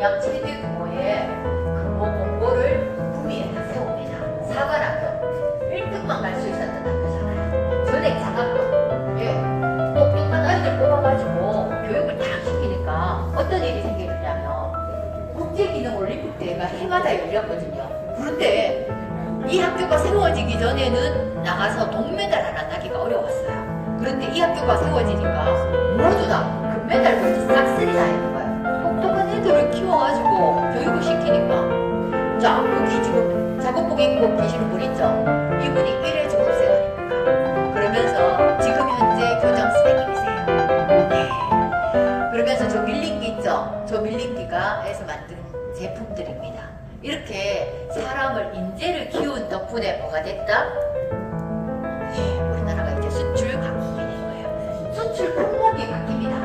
약 7개 규모의 근무 공고를 구미에 다 세웁니다. 사관학교 1등만 갈 수 있었던 학교잖아요. 전액 장학금. 예. 똑똑한 아이들 뽑아가지고 교육을 다 시키니까 어떤 일이 생기느냐면 국제기능 올림픽 대회가 해마다 열렸거든요. 그런데 이 학교가 세워지기 전에는 나가서 동메달 하나 따기가 어려웠어요. 그런데 이 학교가 세워지니까 모두 다 금메달 벌지 싹쓸이 다 있는 거예요. 똑똑한 애들을 키워가지고 교육을 시키니까 자 여기 지금 작업복 입고 계시는 분 있죠? 이분이 1회 졸업생입니다. 그러면서 지금 현재 교장 선생님이세요. 네. 그러면서 저 밀링기 있죠? 저 밀링기가 에서 만든 제품들입니다. 이렇게 사람을 인재를 키운 덕분에 뭐가 됐다? 네, 우리나라가 이제 수출 강국이 된 거예요. 수출 품목이 바뀝니다.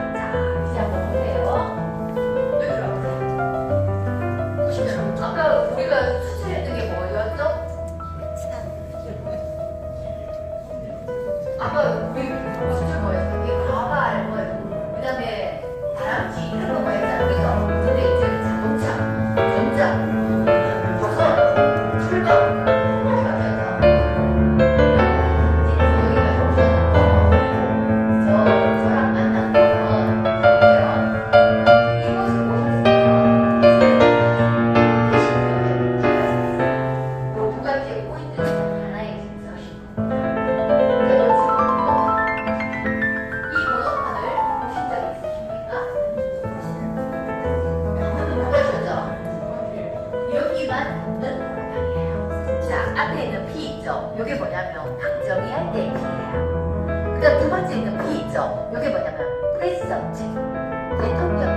앞에 있는 P 있죠? 이게 뭐냐면 당정이 할 때의 P예요. 그 다음 두 번째 있는 P 있죠? 이게 뭐냐면 프레시던트 대통령이